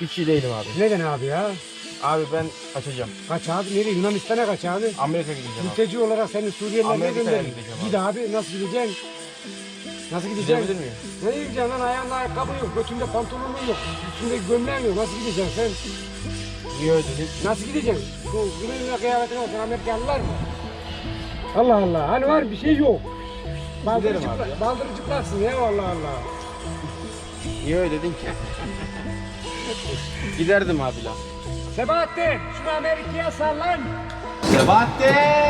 İyi değilim abi. Neden abi ya? Abi ben kaçacağım. Kaç abi? Nereye? Yunanistan'a kaç abi? Amerika gideceğim abi. Mülteci olarak seni Suriyelilerle Amerika'ya gönderin. gideceğim Git abi nasıl gideceksin? Nasıl gideceksin? Gidebilir miyim? Nereye gideceksin lan? Ayağında ayakkabı yok, götünde pantolonun yok, üstünde gömleğin yok. Nasıl gideceksin sen? İyi ödedik. Nasıl gideceksin? Bu günün kıyafetine sen Amerikalılar mı? Allah Allah. Hani var bir şey yok. Baldırı, Giderim abi çıplak, baldırı çıplaksın ya Allah Allah. Niye ödedin ki? Giderdim abi la. Sebahattin şunu Amerika'ya sallan. Sebahattin!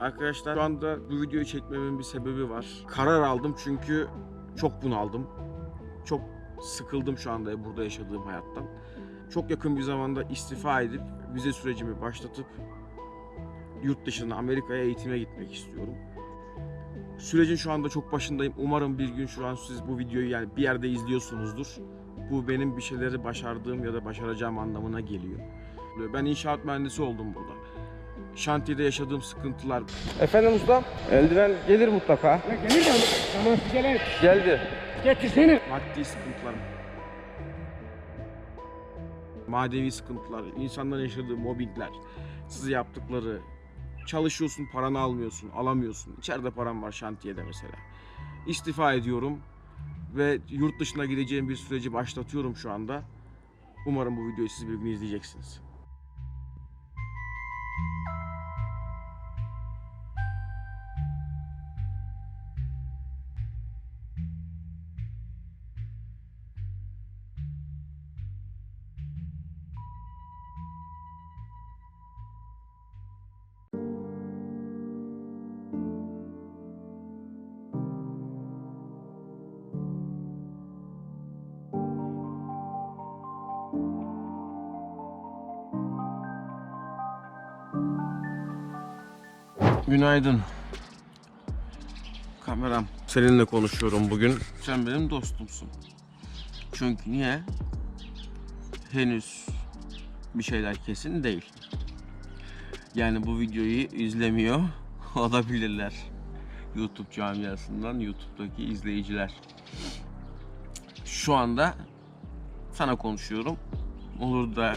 Arkadaşlar şu anda bu videoyu çekmemin bir sebebi var. Karar aldım çünkü çok bunaldım. Çok sıkıldım şu anda burada yaşadığım hayattan. Çok yakın bir zamanda istifa edip vize sürecimi başlatıp yurt dışına Amerika'ya eğitime gitmek istiyorum. Sürecin şu anda çok başındayım. Umarım bir gün şu an siz bu videoyu yani bir yerde izliyorsunuzdur. Bu benim bir şeyleri başardığım ya da başaracağım anlamına geliyor. Ben inşaat mühendisi oldum burada. Şantiyede yaşadığım sıkıntılar. Efendim usta, eldiven gelir mutlaka. Gelir de tamam gelir. Geldi. Getirsene. Maddi sıkıntılar. Manevi sıkıntılar, insanların yaşadığı mobbingler, size yaptıkları, çalışıyorsun paranı almıyorsun, alamıyorsun. İçeride param var şantiyede mesela. İstifa ediyorum ve yurt dışına gideceğim bir süreci başlatıyorum şu anda. Umarım bu videoyu siz bir gün izleyeceksiniz. Günaydın. Kameram. Seninle konuşuyorum bugün. Sen benim dostumsun. Çünkü niye? Henüz bir şeyler kesin değil. Yani bu videoyu izlemiyor olabilirler. YouTube camiasından YouTube'daki izleyiciler. Şu anda sana konuşuyorum. Olur da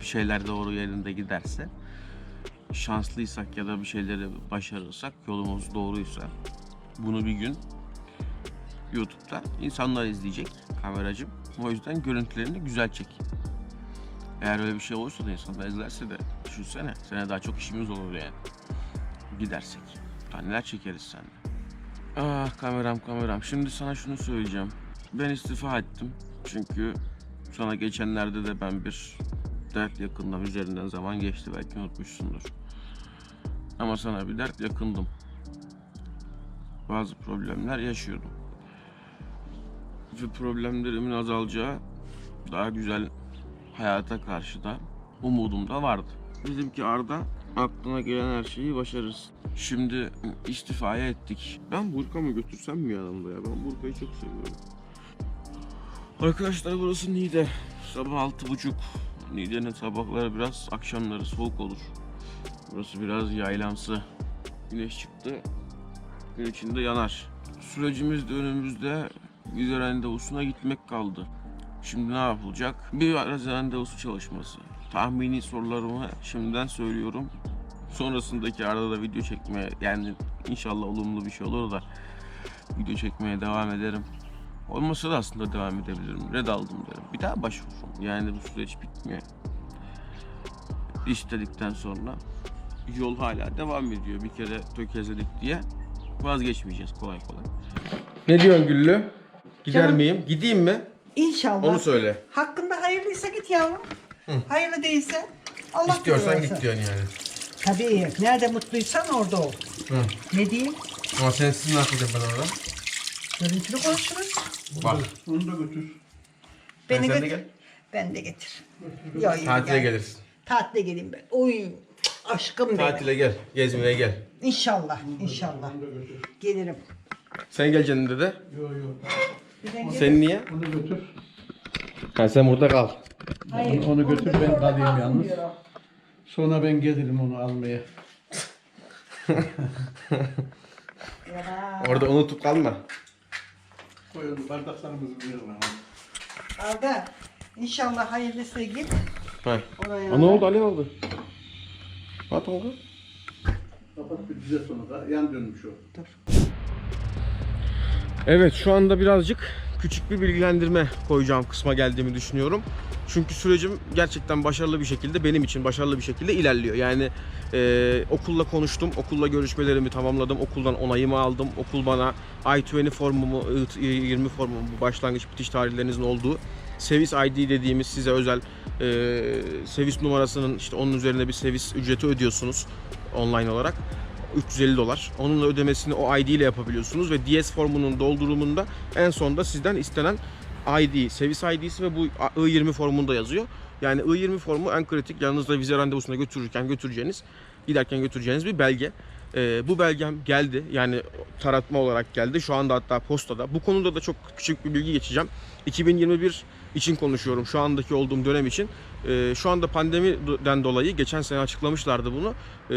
bir şeyler doğru yerinde giderse şanslıysak ya da bir şeyleri başarırsak, yolumuz doğruysa bunu bir gün YouTube'da insanlar izleyecek kameracım. O yüzden görüntülerini güzel çek. Eğer öyle bir şey olursa da insanlar izlerse de düşünsene. Sene daha çok işimiz olur yani. Gidersek. Daha neler çekeriz seninle. Ah kameram kameram. Şimdi sana şunu söyleyeceğim. Ben istifa ettim. Çünkü sana geçenlerde de ben bir dert yakındım. Üzerinden zaman geçti belki unutmuşsundur. Ama sana bir dert yakındım. Bazı problemler yaşıyordum. Ve problemlerimin azalacağı daha güzel hayata karşı da umudum da vardı. Dedim ki Arda aklına gelen her şeyi başarırsın. Şimdi istifaya ettik. Ben Burkam'ı götürsem mi yanımda ya? Ben Burka'yı çok seviyorum. Arkadaşlar burası Niğde. Sabah altı buçuk. Niğde'nin sabahları biraz akşamları soğuk olur. Burası biraz yaylamsı. Güneş çıktı. Gün içinde yanar. Sürecimiz de önümüzde vize randevusuna gitmek kaldı. Şimdi ne yapılacak? Bir randevusu çalışması. Tahmini sorularımı şimdiden söylüyorum. Sonrasındaki arada da video çekmeye yani inşallah olumlu bir şey olur da video çekmeye devam ederim. Olmasa da aslında devam edebilirim. Red aldım derim. Bir daha başvururum. Yani bu süreç bitmiyor. İstedikten sonra yol hala devam ediyor. Bir kere tökezledik diye vazgeçmeyeceğiz kolay kolay. Ne diyorsun Güllü? Gider Canım. miyim? Gideyim mi? İnşallah. Onu söyle. Hakkında hayırlıysa git yavrum. Hayırlı değilse Allah İstiyorsan git diyorsun yani. Tabii. Nerede mutluysan orada ol. Hı. Ne diyeyim? Ama sensiz ne yapacağım ben orada? Görüntülü konuşuruz. Bak. Beni sen de götür. gel. Ben de getir. Yo, yo, Tatile gel. gelirsin. Tatile geleyim ben. Oy aşkım benim. Tatile gel. Gezmeye gel. İnşallah. inşallah. Gelirim. Sen geleceksin dede. Bir de gel- Sen niye? Ha, sen burada kal. Hayır. Onu götür, ben kalayım yalnız. Sonra ben gelirim onu almaya. Ya. Orada unutup kalma. Koyalım bardaklarımızı verin ama. Arda. İnşallah hayırlısı git. Ha. Oraya. Aa, ne oldu? Alev oldu. At oldu. Kapat bir düze sonu da yan dönmüş o. Evet şu anda birazcık küçük bir bilgilendirme koyacağım kısma geldiğimi düşünüyorum. Çünkü sürecim gerçekten başarılı bir şekilde benim için başarılı bir şekilde ilerliyor. Yani e, okulla konuştum, okulla görüşmelerimi tamamladım, okuldan onayımı aldım. Okul bana I-20 formumu, I-20 formumu, başlangıç bitiş tarihlerinizin olduğu Sevis ID dediğimiz size özel e, Sevis numarasının işte onun üzerine bir Sevis ücreti ödüyorsunuz online olarak. 350 dolar. Onunla ödemesini o ID ile yapabiliyorsunuz ve DS formunun doldurumunda en sonda sizden istenen ID, Sevis ID'si ve bu I-20 formunda yazıyor. Yani I-20 formu en kritik yanınızda vize randevusuna götürürken götüreceğiniz, giderken götüreceğiniz bir belge. Ee, bu belgem geldi. Yani taratma olarak geldi. Şu anda hatta postada. Bu konuda da çok küçük bir bilgi geçeceğim. 2021 için konuşuyorum. Şu andaki olduğum dönem için. Ee, şu anda pandemiden dolayı geçen sene açıklamışlardı bunu. Ee,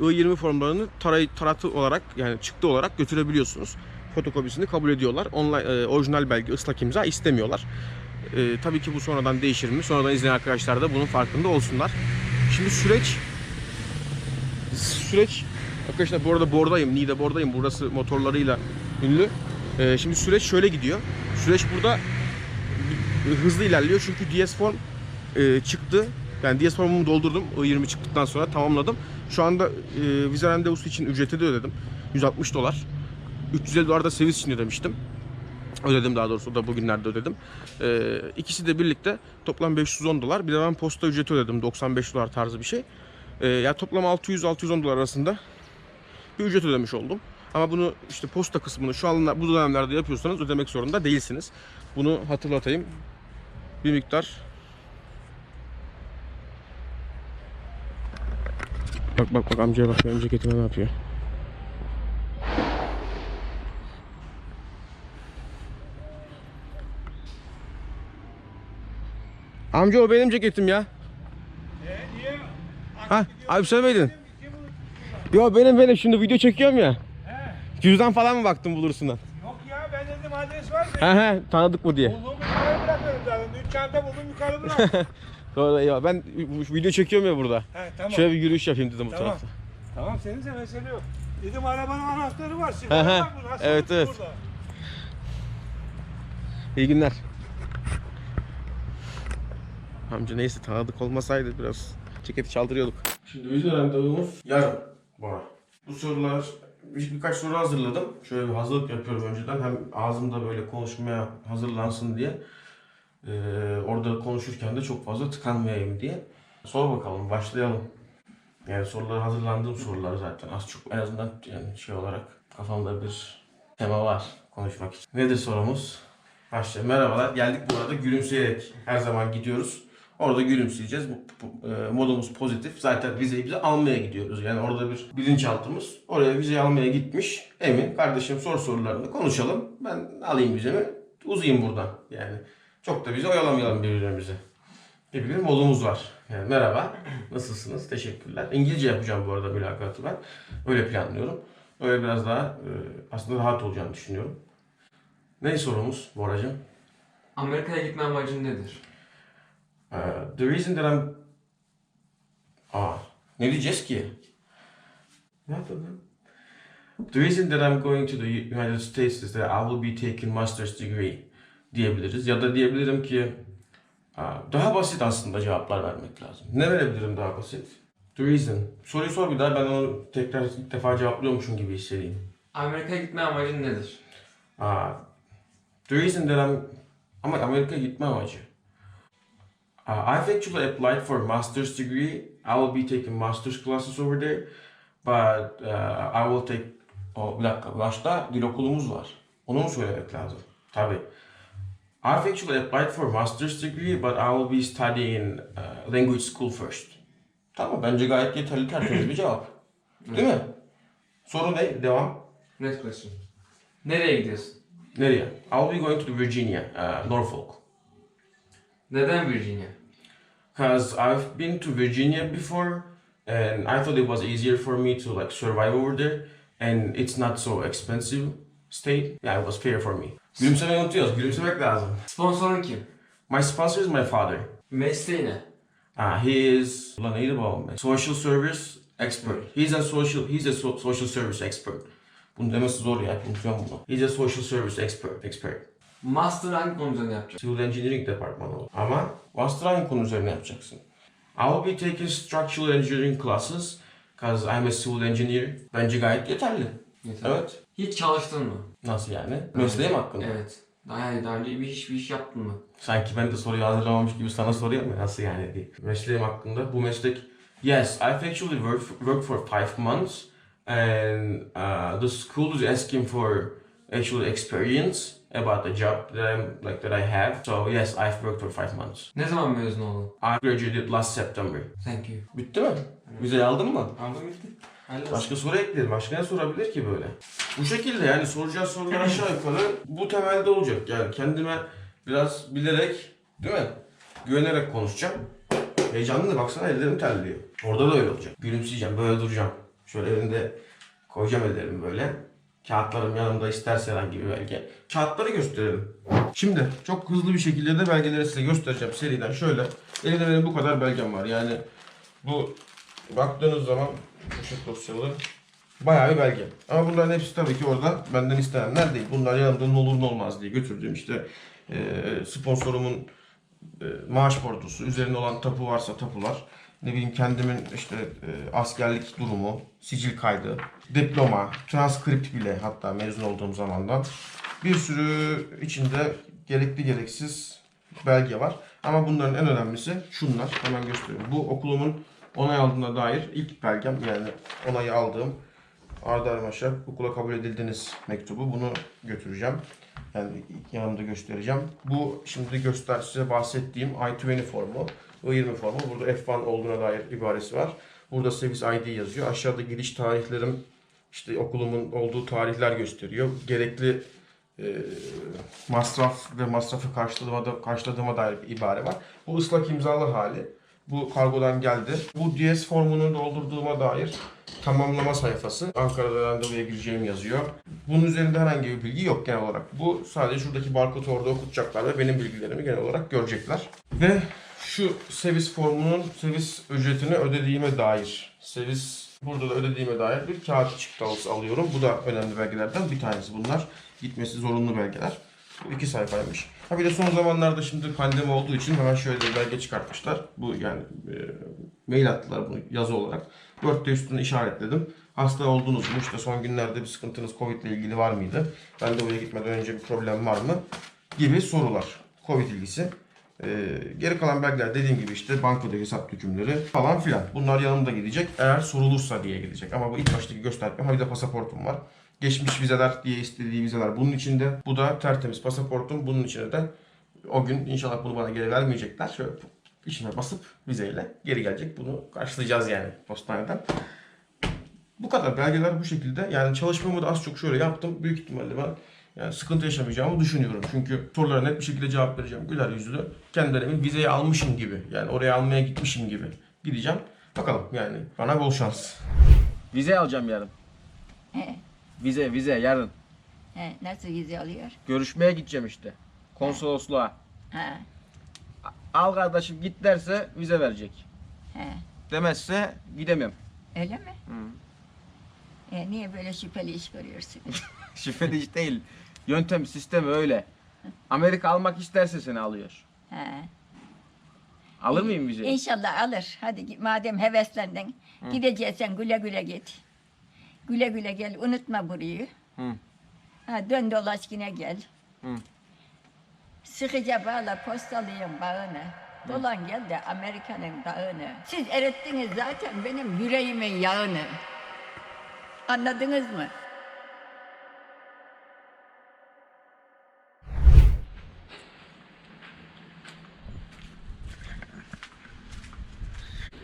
I-20 formlarını taray, taratı olarak yani çıktı olarak götürebiliyorsunuz. Fotokopisini kabul ediyorlar. Online, e, orijinal belge, ıslak imza istemiyorlar. Ee, tabii ki bu sonradan değişir mi? Sonradan izleyen arkadaşlar da bunun farkında olsunlar. Şimdi süreç süreç arkadaşlar bu arada bordayım. Niğde bordayım. Burası motorlarıyla ünlü. Ee, şimdi süreç şöyle gidiyor. Süreç burada hızlı ilerliyor çünkü DS form e, çıktı. Yani DS formumu doldurdum. I20 çıktıktan sonra tamamladım. Şu anda e, vize randevusu için ücreti de ödedim. 160 dolar. 350 dolar da servis için ödemiştim. Ödedim daha doğrusu o da bugünlerde ödedim. E, ikisi de birlikte toplam 510 dolar. Bir de ben posta ücreti ödedim 95 dolar tarzı bir şey. E, yani toplam 600-610 dolar arasında bir ücret ödemiş oldum. Ama bunu işte posta kısmını şu an bu dönemlerde yapıyorsanız ödemek zorunda değilsiniz. Bunu hatırlatayım. Bir miktar Bak bak bak amcaya bak benim ceketime ne yapıyor. Amca o benim ceketim ya. Ha, abi miydin? Yo benim benim şimdi video çekiyorum ya. Cüzdan falan mı baktın bulursun lan? Yok ya ben dedim adres var mı? He he tanıdık mı diye. Bulduğumu yukarı bırakıyorum zaten. Dün çanta buldum yukarı bıraktım. Doğru ya ben video çekiyorum ya burada. He tamam. Şöyle bir yürüyüş yapayım dedim bu Tamam. tarafta. Tamam seninse mesele yok. Dedim arabanın anahtarı var. He Sigara he. burada. Evet, evet. burada. İyi günler. Amca neyse tanıdık olmasaydı biraz ceketi çaldırıyorduk. Şimdi vize randevumuz yarın Bora. Bu sorular bir, birkaç soru hazırladım. Şöyle bir hazırlık yapıyorum önceden. Hem ağzımda böyle konuşmaya hazırlansın diye. Ee, orada konuşurken de çok fazla tıkanmayayım diye. Sor bakalım başlayalım. Yani sorular hazırlandığım sorular zaten. Az çok en azından yani şey olarak kafamda bir tema var konuşmak için. Nedir sorumuz? Başlayalım. Merhabalar. Geldik bu arada gülümseyerek her zaman gidiyoruz. Orada gülümseyeceğiz. E, modumuz pozitif. Zaten vizeyi bize almaya gidiyoruz. Yani orada bir bilinçaltımız. Oraya vizeyi almaya gitmiş. Emin. Kardeşim sor sorularını konuşalım. Ben alayım vizemi. Uzayayım buradan. Yani çok da bizi oyalamayalım birbirimizi. gibi bir modumuz var. Yani merhaba, nasılsınız? Teşekkürler. İngilizce yapacağım bu arada mülakatı ben. Öyle planlıyorum. Öyle biraz daha e, aslında rahat olacağını düşünüyorum. Ne sorumuz Boracığım? Amerika'ya gitme amacın nedir? Uh, the reason that I'm... Aa, ne diyeceğiz ki? Ne yapalım? The reason that I'm going to the United States is that I will be taking master's degree diyebiliriz. Ya da diyebilirim ki aa, daha basit aslında cevaplar vermek lazım. Ne verebilirim daha basit? The reason. Soruyu sor bir daha ben onu tekrar ilk defa cevaplıyormuşum gibi hissedeyim. Amerika'ya gitme amacın nedir? Uh, the reason that I'm ama Amerika'ya gitme amacı. Uh, I've actually applied for a master's degree. I will be taking master's classes over there. But uh, I will take... Oh, bir dakika. Başta dil okulumuz var. Onu mu söylemek lazım? Tabii. I've actually applied for a master's degree, but I will be studying uh, language school first. Tamam, bence gayet yeterli tertemiz bir cevap. Değil mi? Soru ne? Devam. Next question. Nereye gidiyorsun? Nereye? I'll be going to Virginia, uh, Norfolk. Neden Virginia? Cause I've been to Virginia before, and I thought it was easier for me to like survive over there, and it's not so expensive state. Yeah, it was fair for me. Gülümsemeyi unutuyoruz. Gülümsemek lazım. Sponsorun kim? My sponsor is my father. Mesleği ne? Uh, he is ulan neydi babam be? Social service expert. He's a social he's a so- social service expert. Bunu demesi zor ya. Unutuyorum bunu. He's a social service expert. Expert. Master hangi konu üzerine yapacaksın? Civil Engineering departmanı o. Ama master hangi konu üzerine yapacaksın? I will be taking structural engineering classes because I'm a civil engineer. Bence gayet yeterli. Yeter. Evet. Hiç çalıştın mı? Nasıl yani? Mesleğim hakkında. Evet. Daha, yani daha önce bir iş, bir iş yaptın mı? Sanki ben de soruyu hazırlamamış gibi sana soruyorum ya nasıl yani diye. Mesleğim hakkında bu meslek Yes, I've actually worked worked for five months and uh, the school is asking for actual experience about the job that I'm like that I have. So yes, I've worked for five months. Ne zaman mezun oldun? I graduated last September. Thank you. Bitti mi? Vizeyi aldın mı? Aldım bitti. Halledin. Başka soru ekleyelim. Başka ne sorabilir ki böyle? Bu şekilde yani soracağı sorular aşağı yukarı bu temelde olacak. Yani kendime biraz bilerek, değil mi? Güvenerek konuşacağım. Heyecanlı da baksana ellerim terliyor. Orada da öyle olacak. Gülümseyeceğim, böyle duracağım. Şöyle elinde koyacağım ellerimi böyle. Kağıtlarım yanımda isterse herhangi bir belge. Kağıtları gösterelim. Şimdi çok hızlı bir şekilde de belgeleri size göstereceğim seriden. Şöyle elimde benim bu kadar belgem var. Yani bu baktığınız zaman poşet dosyaları bayağı bir belge. Ama bunların hepsi tabii ki orada benden istenenler değil. Bunlar yanımda ne olur ne olmaz diye götürdüğüm işte e, sponsorumun e, maaş portosu, üzerinde olan tapu varsa tapular, ne bileyim kendimin işte e, askerlik durumu, sicil kaydı, diploma, transkript bile hatta mezun olduğum zamandan bir sürü içinde gerekli gereksiz belge var. Ama bunların en önemlisi şunlar. Hemen göstereyim. Bu okulumun onay aldığına dair ilk belgem yani onayı aldığım Arda Armaş'a okula kabul edildiniz mektubu. Bunu götüreceğim. Yani yanımda göstereceğim. Bu şimdi göster size bahsettiğim I-20 formu. I-20 formu. Burada F1 olduğuna dair ibaresi var. Burada Service ID yazıyor. Aşağıda giriş tarihlerim işte okulumun olduğu tarihler gösteriyor. Gerekli e, masraf ve masrafı karşıladığıma, da, karşıladığıma dair bir ibare var. Bu ıslak imzalı hali. Bu kargodan geldi. Bu DS formunu doldurduğuma dair tamamlama sayfası. Ankara'da randevuya gireceğim yazıyor. Bunun üzerinde herhangi bir bilgi yok genel olarak. Bu sadece şuradaki barkodu orada okutacaklar ve benim bilgilerimi genel olarak görecekler. Ve şu servis formunun servis ücretini ödediğime dair, servis burada da ödediğime dair bir kağıt çıktı alıyorum. Bu da önemli belgelerden bir tanesi bunlar. Gitmesi zorunlu belgeler. Bu iki sayfaymış. Ha bir de son zamanlarda şimdi pandemi olduğu için hemen şöyle bir belge çıkartmışlar. Bu yani e, mail attılar bunu yazı olarak. Word'de üstüne işaretledim. Hasta oldunuz mu? İşte son günlerde bir sıkıntınız Covid ile ilgili var mıydı? Ben de oraya gitmeden önce bir problem var mı? Gibi sorular. Covid ilgisi. E, geri kalan belgeler dediğim gibi işte bankadaki hesap dökümleri falan filan. Bunlar yanımda gidecek. Eğer sorulursa diye gidecek. Ama bu ilk baştaki göstermem. Ha bir de pasaportum var. Geçmiş vizeler diye istediği vizeler bunun içinde. Bu da tertemiz pasaportum. Bunun içine de o gün inşallah bunu bana geri vermeyecekler. Şöyle içine basıp vizeyle geri gelecek. Bunu karşılayacağız yani postaneden. Bu kadar belgeler bu şekilde. Yani çalışmamı da az çok şöyle yaptım. Büyük ihtimalle ben yani sıkıntı yaşamayacağımı düşünüyorum. Çünkü sorulara net bir şekilde cevap vereceğim. Güler yüzlü. Kendilerimi vizeyi almışım gibi. Yani oraya almaya gitmişim gibi. Gideceğim. Bakalım yani. Bana bol şans. Vize alacağım yarın. He, Vize, vize yarın. he, nasıl vize alıyor? Görüşmeye gideceğim işte. Konsolosluğa. Ha, Al kardeşim git derse vize verecek. he, Demezse gidemem. öyle mi? E, niye böyle şüpheli iş görüyorsun? Şifreli iş değil. Yöntem, sistemi öyle. Amerika almak isterse seni alıyor. he. Alır mıyım vizeyi? İnşallah alır. Hadi madem heveslendin. Gideceksen güle güle git. Güle güle gel. Unutma burayı. Hı. Ha, dön dolaş yine gel. Hı. Sıkıca bağla postalıyım bağını. Dolan gel de Amerika'nın dağını. Siz erittiniz zaten benim yüreğimin yağını. Anladınız mı?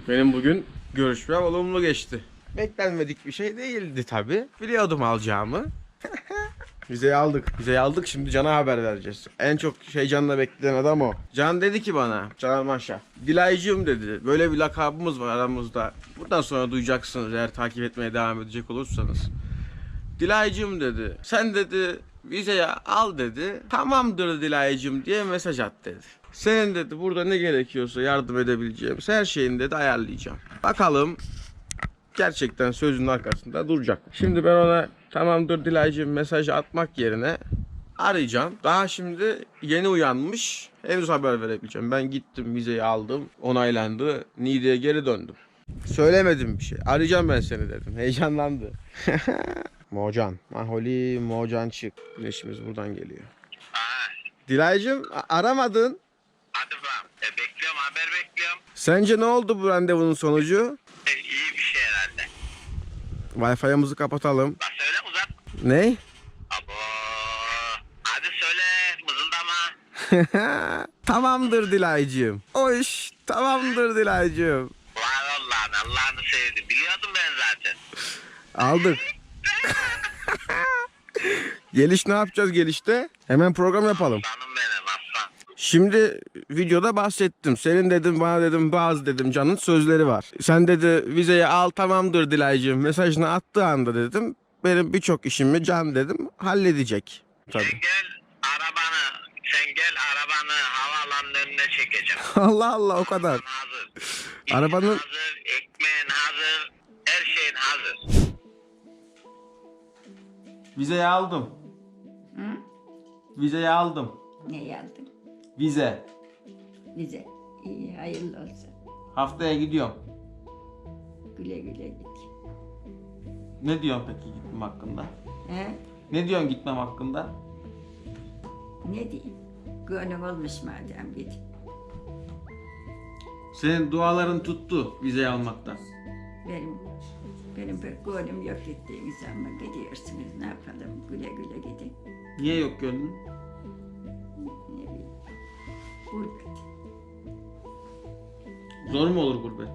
Benim bugün görüşmem olumlu geçti. Beklenmedik bir şey değildi tabi. Biliyordum alacağımı. Vizeyi aldık. Vizeyi aldık şimdi Can'a haber vereceğiz. En çok şey Can'la bekleyen adam o. Can dedi ki bana, Can Maşa. Dilaycığım dedi. Böyle bir lakabımız var aramızda. Buradan sonra duyacaksınız eğer takip etmeye devam edecek olursanız. Dilaycığım dedi. Sen dedi vizeyi al dedi. Tamamdır Dilaycığım diye mesaj at dedi. Senin dedi burada ne gerekiyorsa yardım edebileceğimiz her şeyini dedi ayarlayacağım. Bakalım gerçekten sözünün arkasında duracak. Şimdi ben ona tamamdır Dilaycığım mesajı atmak yerine arayacağım. Daha şimdi yeni uyanmış. Henüz haber verebileceğim. Ben gittim vizeyi aldım. Onaylandı. Niğde'ye geri döndüm. Söylemedim bir şey. Arayacağım ben seni dedim. Heyecanlandı. Mocan. Maholi Mocan çık. Güneşimiz buradan geliyor. Dilaycığım aramadın. Hadi bakalım. E, bekliyorum haber bekliyorum. Sence ne oldu bu randevunun sonucu? E, iyi bir şey herhalde. Wi-Fi'mizi kapatalım. Bak söyle uzat. Ne? Abo. Hadi söyle mızıldama. tamamdır Dilaycığım. O iş tamamdır Dilaycığım. Var Allah'ın Allah'ını sevdim. Biliyordum ben zaten. Aldık. Geliş ne yapacağız gelişte? Hemen program yapalım. Canım benim aslan. Şimdi videoda bahsettim. Senin dedim bana dedim bazı dedim canın sözleri var. Sen dedi vizeyi al tamamdır Dilaycığım mesajını attığı anda dedim. Benim birçok işimi can dedim halledecek. Tabii. Sen gel arabanı. Sen gel arabanı havaalanının önüne çekeceğim. Allah Allah o kadar. hazır. Arabanın- hazır. Ekmeğin hazır. Her şeyin hazır. Vizeyi aldım. Vizeyi aldım. Ne yazdın? Vize. Bize. İyi hayırlı olsun. Haftaya gidiyorum. Güle güle git. Ne diyorsun peki gitmem hakkında? He? Ne diyorsun gitmem hakkında? Ne diyeyim? Gönlüm olmuş madem git. Senin duaların tuttu vizeyi almaktan. Benim benim pek gönlüm yok gittiğiniz zaman gidiyorsunuz. Ne yapalım? Güle güle gidin. Niye yok gönlün? Ne bileyim. Gurbet. Zor mu olur gurbet?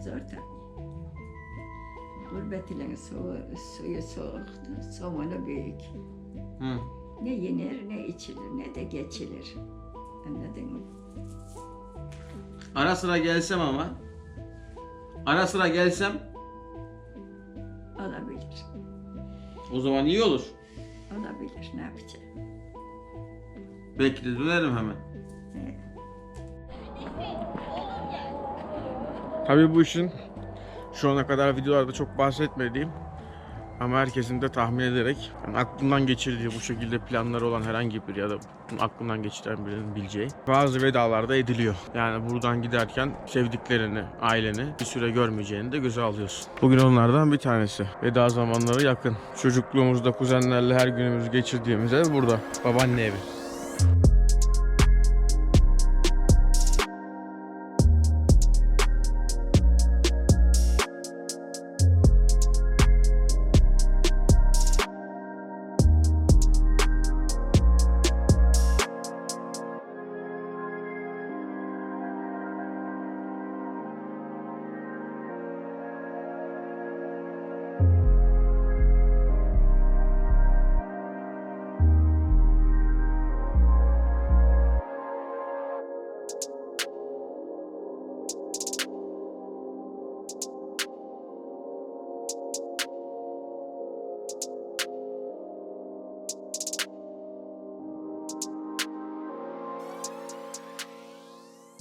Zor tabii. Gurbet ile su, suyu soğuktu, somunu büyük. Hı. Ne yenir ne içilir ne de geçilir. Anladın mı? Ara sıra gelsem ama. Ara sıra gelsem Olabilir. o zaman iyi olur. Olabilir. Ne yapacağım? Belki de dönerim hemen. Tabii bu işin şu ana kadar videolarda çok bahsetmediğim ama herkesin de tahmin ederek yani aklından geçirdiği bu şekilde planları olan herhangi bir ya da aklından geçiren birinin bileceği bazı vedalarda ediliyor. Yani buradan giderken sevdiklerini, aileni bir süre görmeyeceğini de göze alıyorsun. Bugün onlardan bir tanesi. Veda zamanları yakın. Çocukluğumuzda kuzenlerle her günümüzü geçirdiğimiz ev burada. Babaanne evi.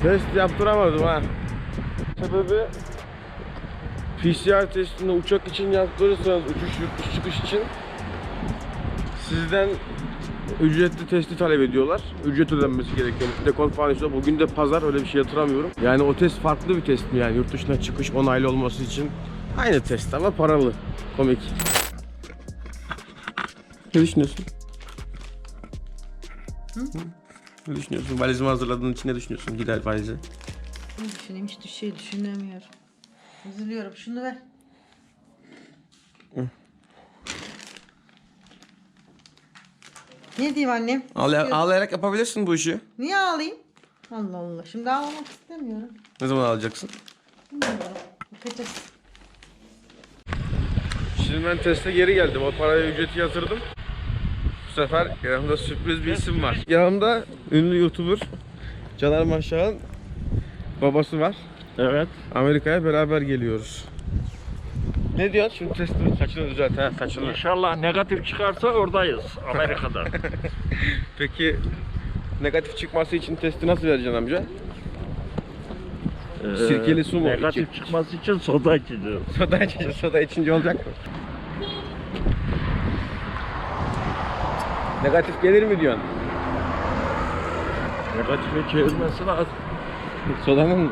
Test yaptıramadım ha. Sebebi PCR testini uçak için yaptırırsanız uçuş yurt dışı çıkış için sizden ücretli testi talep ediyorlar. Ücret ödenmesi gerekiyor. Dekol falan işte. Bugün de pazar öyle bir şey yatıramıyorum. Yani o test farklı bir test mi yani yurt dışına çıkış onaylı olması için? Aynı test ama paralı. Komik. Ne düşünüyorsun? Ne düşünüyorsun? Valizimi hazırladığın için ne düşünüyorsun? Gider valize. Ne düşüneyim hiç şey düşünemiyorum. Üzülüyorum. Şunu ver. Ne diyeyim annem? Ağlay- ağlayarak yapabilirsin bu işi. Niye ağlayayım? Allah Allah. Şimdi ağlamak istemiyorum. Ne zaman alacaksın? Bilmiyorum. Bakacağız. Şimdi ben teste geri geldim. O paraya ücreti yatırdım. Bu sefer yanımda sürpriz bir isim var. Yanımda ünlü YouTuber Caner Maşak'ın babası var. Evet. Amerika'ya beraber geliyoruz. Ne diyorsun? Şimdi testini saçını düzelt ha saçını. İnşallah negatif çıkarsa oradayız Amerika'da. Peki negatif çıkması için testi nasıl vereceksin amca? Ee, Sirkeli su mu? Negatif İçi- çıkması için soda içeceğiz. Soda içince soda içince olacak mı? Negatif gelir mi diyorsun? Negatife çevirmesi lazım. Sodanın mı?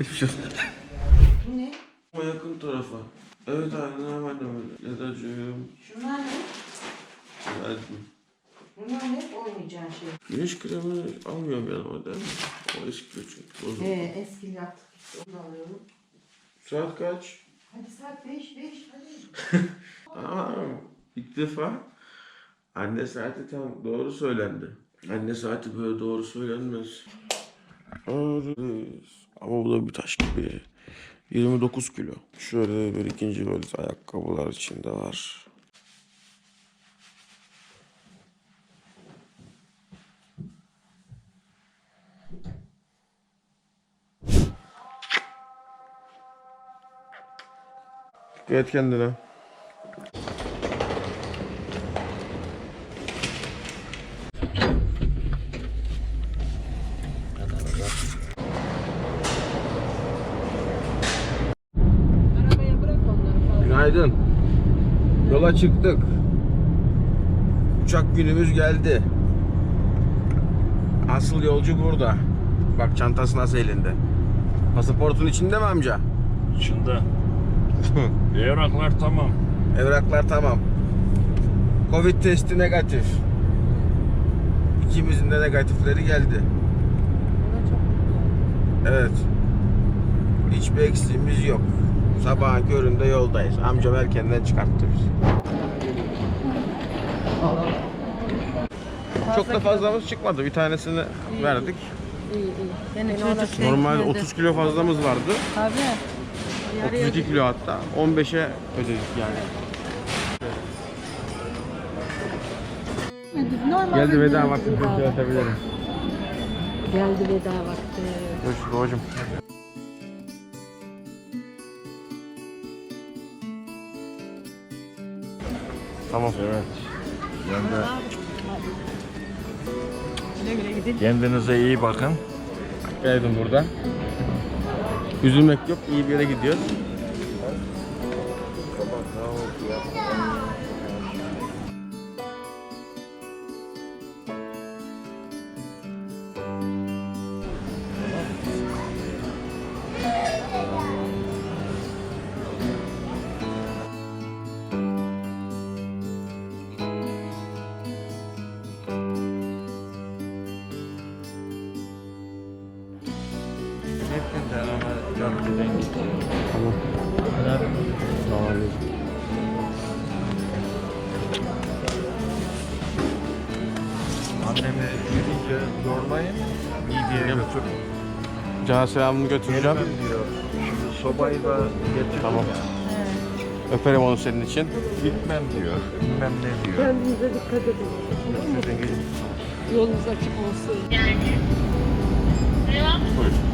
Hiçbir şey Bu ne? O yakın tarafa. Evet anne hemen hemen. Dedeciğim. Şunlar ne? Verdim. Bunlar ne? Oynayacağın şey. Güneş kremi almıyorum yanıma değil mi? O eski çünkü. Bozuldu. Ee, eski artık. Onu alıyorum. Saat kaç? Hadi saat 5 5 hadi. Aa, ilk defa anne saati tam doğru söylendi. Anne saati böyle doğru söylenmez. Ama bu da bir taş gibi. 29 kilo. Şöyle bir ikinci böyle ayakkabılar içinde var. Dikkat et kendine. Günaydın. Yola çıktık. Uçak günümüz geldi. Asıl yolcu burada. Bak çantası nasıl elinde. Pasaportun içinde mi amca? İçinde. Evraklar tamam. Evraklar tamam. Covid testi negatif. İkimizin de negatifleri geldi. Evet. Hiçbir eksiğimiz yok. Sabahın köründe yoldayız. Amcam erkenden çıkarttı bizi. Çok da fazlamız çıkmadı. Bir tanesini verdik. İyi iyi. Yani çocuk Normal 30 kilo fazlamız vardı. Tabii. Yarıya 32 kilo hatta. 15'e ödedik yani. Normal Geldi veda vakti. Türkiye atabilirim. Geldi veda vakti. Görüşürüz babacım. Tamam. Evet. Gidin. kendinize iyi bakın. Geldim burada. Üzülmek yok. iyi bir yere gidiyoruz. Zorlayın. İyi bir yere götür. Can selamını götüreceğim. Gelmem diyor. Şimdi sobayı da getir. Tamam. Öperim onu senin için. Gitmem diyor. Bilmem ne diyor. Kendinize dikkat edin. Size. Yolunuz açık olsun. Buyur.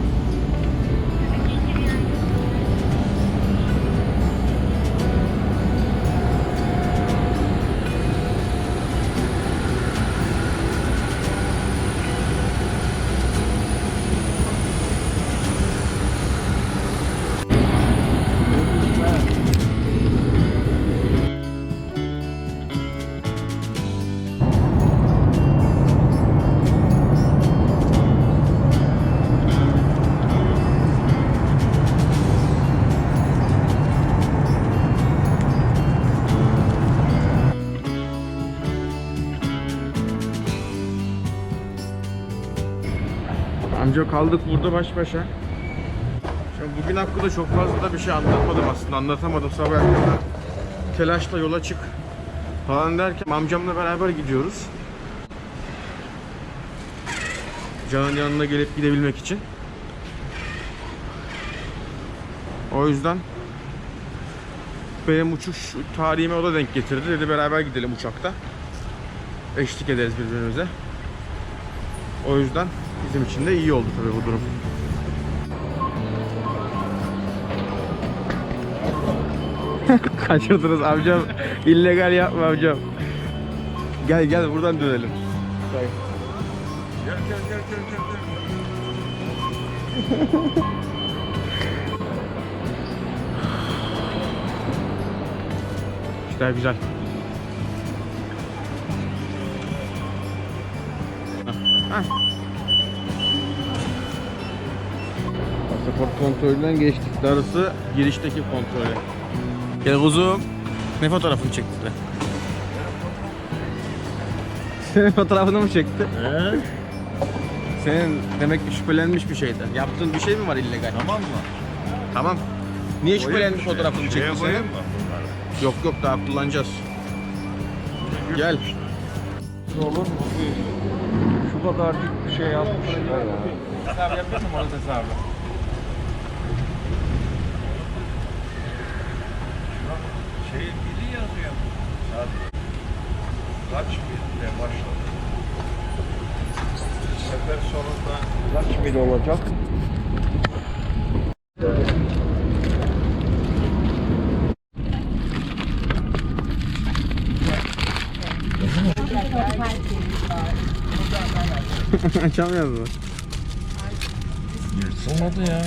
Amca kaldık burada baş başa. Şimdi bugün hakkında çok fazla da bir şey anlatmadım aslında. Anlatamadım sabah erkenden. telaşla yola çık falan derken amcamla beraber gidiyoruz. Can'ın yanına gelip gidebilmek için. O yüzden benim uçuş tarihime o da denk getirdi. Dedi beraber gidelim uçakta. Eşlik ederiz birbirimize. O yüzden bizim için de iyi oldu tabii bu durum. Kaçırdınız amcam. İllegal yapma amcam. Gel gel buradan dönelim. Gel gel gel gel gel. İşte güzel. Hah. Pasaport kontrolünden geçtik. Darısı girişteki kontrolü. Gel kuzum. Ne fotoğrafını çekti? Senin fotoğrafını mı çekti? Senin demek ki şüphelenmiş bir şeyden. Yaptığın bir şey mi var illegal? Tamam mı? Tamam. Niye şüphelendi fotoğrafını Şeye çekti senin? koyayım mı? Yok yok daha kullanacağız. Gel. Olur mu? Şu kadarcık bir şey yapmışlar ya. Hesabı yapıyor musun orada hesabı? Biri yazıyor. Saat kaç milde başladı? Sefer sonunda Kaç mil olacak? Açamıyoruz mu? Yırtılmadı ya.